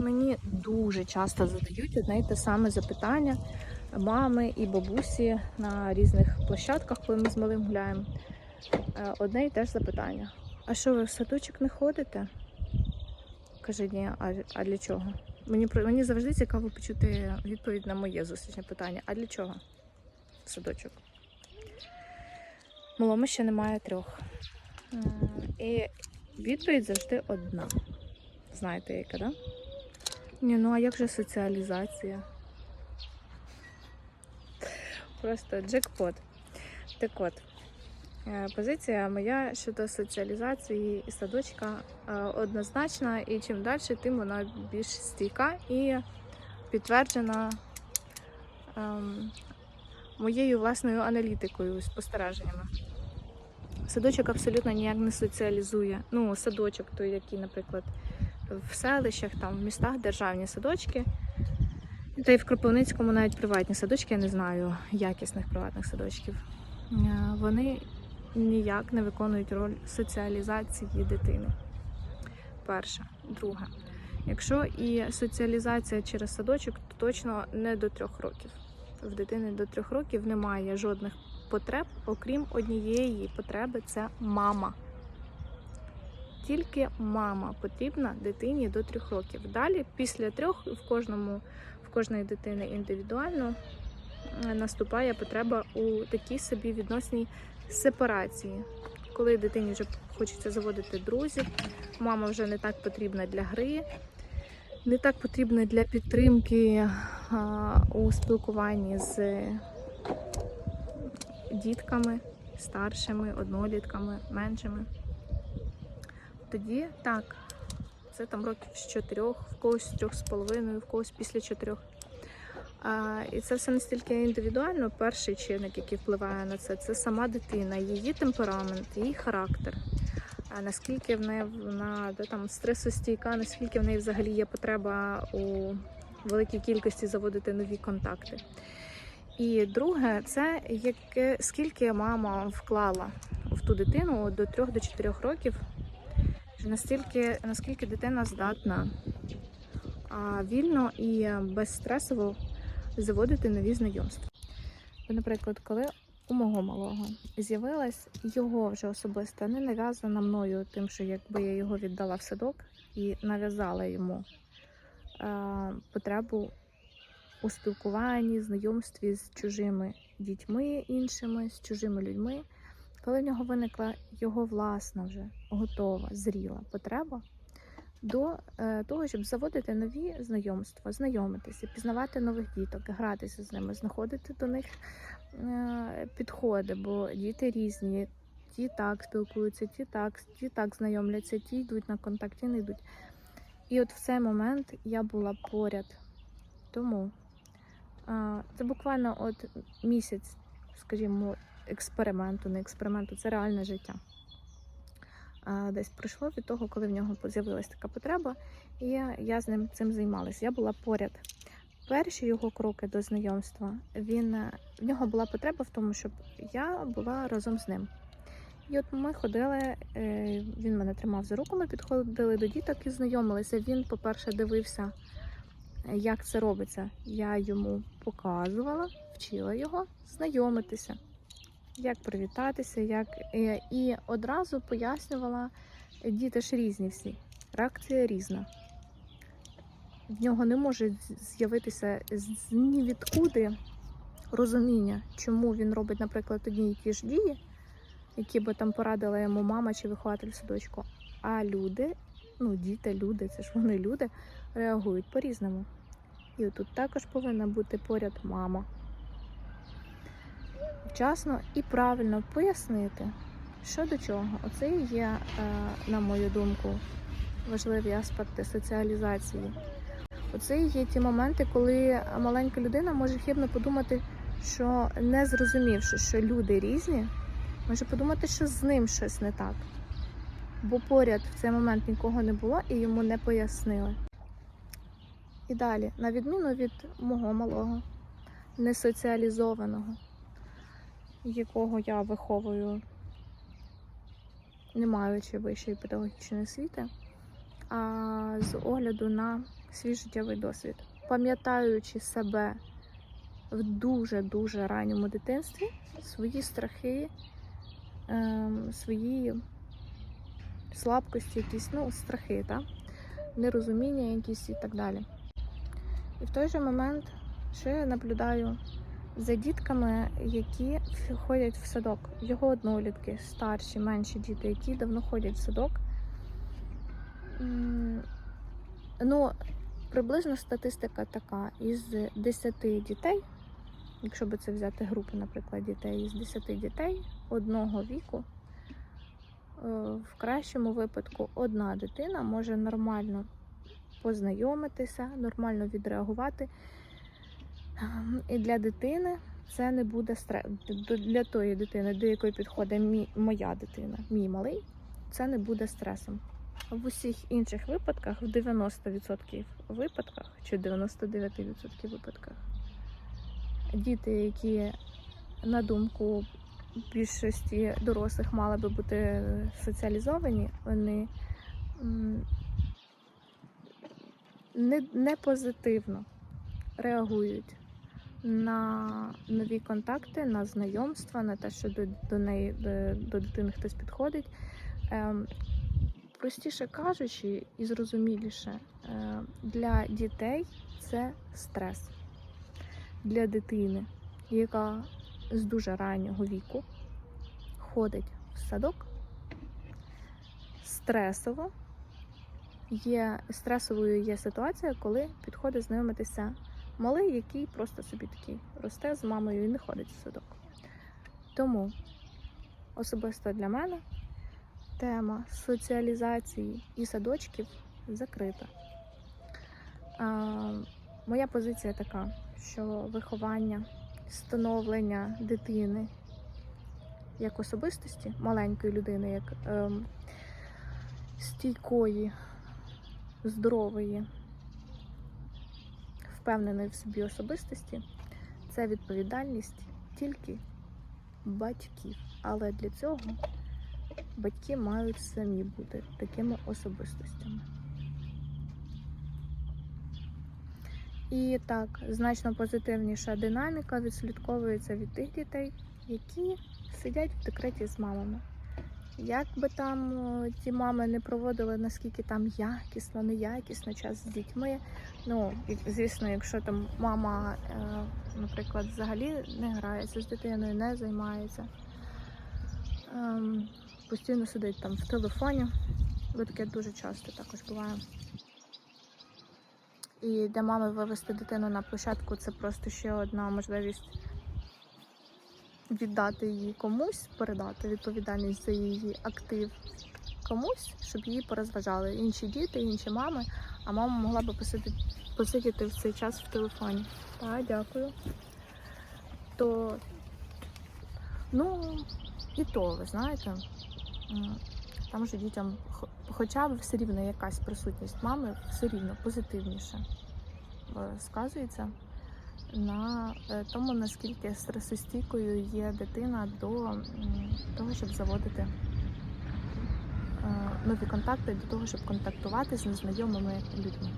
Мені дуже часто задають одне й те саме запитання мами і бабусі на різних площадках, коли ми з малим гуляємо. Е, Одне й те ж запитання. А що ви в садочок не ходите? Каже, ні, а, для чого? Мені, мені завжди цікаво почути відповідь на моє зустрічне питання. А для чого в садочок? Малому ще немає трьох. І відповідь завжди одна. Знаєте, яка, да? Ні, ну а як же соціалізація? Просто джекпот. Так от, е, позиція моя щодо соціалізації і садочка е, однозначна, і чим далі, тим вона більш стійка і підтверджена ем, моєю власною аналітикою, спостереженнями. Садочок абсолютно ніяк не соціалізує. Ну, садочок, той, який, наприклад, в селищах, там, в містах державні садочки. Та й в Кропивницькому навіть приватні садочки, я не знаю якісних приватних садочків. Е, Вони ніяк не виконують роль соціалізації дитини. Перше. Друге. Якщо і соціалізація через садочок, то точно не до трьох років. В дитини до трьох років немає жодних потреб, окрім однієї потреби це мама. Тільки мама потрібна дитині до трьох років. Далі, після трьох, в кожному в кожної дитини індивідуально е, наступає потреба у такій собі відносній сепарації. Коли дитині вже хочеться заводити друзів, мама вже не так потрібна для гри, не так потрібна для підтримки а, у спілкуванні з дітками, старшими, однолітками, меншими. Тоді так, це там років з чотирьох, в когось з трьох з половиною, в когось після чотирьох. А, і це все настільки індивідуально. Перший чинник, який впливає на це, це сама дитина, її темперамент, її характер. А наскільки в неї вона да, там стресостійка, наскільки в неї взагалі є потреба у великій кількості заводити нові контакти. І друге, це яке, скільки мама вклала в ту дитину до 3-4 років, настільки, наскільки дитина здатна вільно і безстресово заводити нові знайомства. Наприклад, коли у мого малого з'явилась його вже особиста, не нав'язана мною, тим, що якби я його віддала в садок і нав'язала йому е, потребу у спілкуванні, знайомстві з чужими дітьми іншими, з чужими людьми. Коли в нього виникла його власна вже готова, зріла потреба до е, того, щоб заводити нові знайомства, знайомитися, пізнавати нових діток, гратися з ними, знаходити до них е, підходи, бо діти різні. Ті так спілкуються, ті так, ті так знайомляться, ті йдуть на контакт, ті не йдуть. І от в цей момент я була поряд. Тому а, це буквально от місяць, скажімо, експерименту, не експерименту, це реальне життя. Десь пройшло від того, коли в нього з'явилася така потреба, і я, з ним цим займалася. Я була поряд. Перші його кроки до знайомства, він, в нього була потреба в тому, щоб я була разом з ним. І от ми ходили, е, він мене тримав за руку, ми підходили до діток і знайомилися. Він, по-перше, дивився, як це робиться. Я йому показувала, вчила його знайомитися, як привітатися, як е, і одразу пояснювала, діти ж різні всі, реакція різна. В нього не може з'явитися ні відкуди розуміння, чому він робить, наприклад, одні і ті ж дії, які би там порадила йому мама чи вихователь садочку. А люди, ну діти, люди, це ж вони люди, реагують по-різному. І тут також повинна бути поряд мама. Вчасно і правильно пояснити, що до чого. Оце і є, е, на мою думку, важливі аспекти соціалізації. Оце і є ті моменти, коли маленька людина може хибно подумати, що не зрозумівши, що люди різні, може подумати, що з ним щось не так. Бо поряд в цей момент нікого не було і йому не пояснили. І далі, на відміну від мого малого, несоціалізованого, якого я виховую, не маючи вищої педагогічної освіти, а з огляду на свій життєвий досвід, пам'ятаючи себе в дуже-дуже ранньому дитинстві, свої страхи, ем, свої слабкості, якісь ну, страхи, та? нерозуміння якісь і так далі. І в той же момент ще наблюдаю за дітками, які ходять в садок. Його однолітки, старші, менші діти, які давно ходять в садок. Ну, приблизно статистика така: із 10 дітей, якщо би це взяти групу, наприклад, дітей, із 10 дітей одного віку, е, в кращому випадку одна дитина може нормально познайомитися, нормально відреагувати. Ем, І для дитини це не буде стрес. Для тої дитини, до якої підходить мій, моя дитина, мій малий, це не буде стресом. В усіх інших випадках, в 90% випадках чи 99% випадках, діти, які, на думку більшості дорослих, мали би бути соціалізовані, вони не, не позитивно реагують на нові контакти, на знайомства, на те, що до, до неї до, до дитини хтось підходить. Ем, простіше кажучи, і зрозуміліше, е, для дітей це стрес. Для дитини, яка з дуже раннього віку ходить в садок, стресово є стресовою є ситуація, коли підходить знайомитися малий, який просто собі такий росте з мамою і не ходить в садок. Тому особисто для мене тема соціалізації і садочків закрита. А, моя позиція така, що виховання, становлення дитини як особистості, маленької людини, як ем, стійкої, здорової, впевненої в собі особистості, це відповідальність тільки батьків. Але для цього батьки мають самі бути такими особистостями. І так, значно позитивніша динаміка відслідковується від тих дітей, які сидять в декреті з мамами. Як би там ті мами не проводили, наскільки там якісно, неякісно час з дітьми. Ну, звісно, якщо там мама, е, наприклад, взагалі не грається з дитиною, не займається, ем, постійно сидить там в телефоні, бо таке дуже часто також буває. І для мами вивести дитину на площадку це просто ще одна можливість віддати її комусь, передати відповідальність за її актив комусь, щоб її порозважали. Інші діти, інші мами, а мама могла би посидіти, посидіти в цей час в телефоні. Так, дякую. То, ну, і то, ви знаєте, там же дітям хоча б все рівно якась присутність мами все рівно позитивніше е, сказується на е, тому, наскільки стресостійкою є дитина до того, щоб заводити е, нові контакти, до того, щоб контактувати з незнайомими людьми.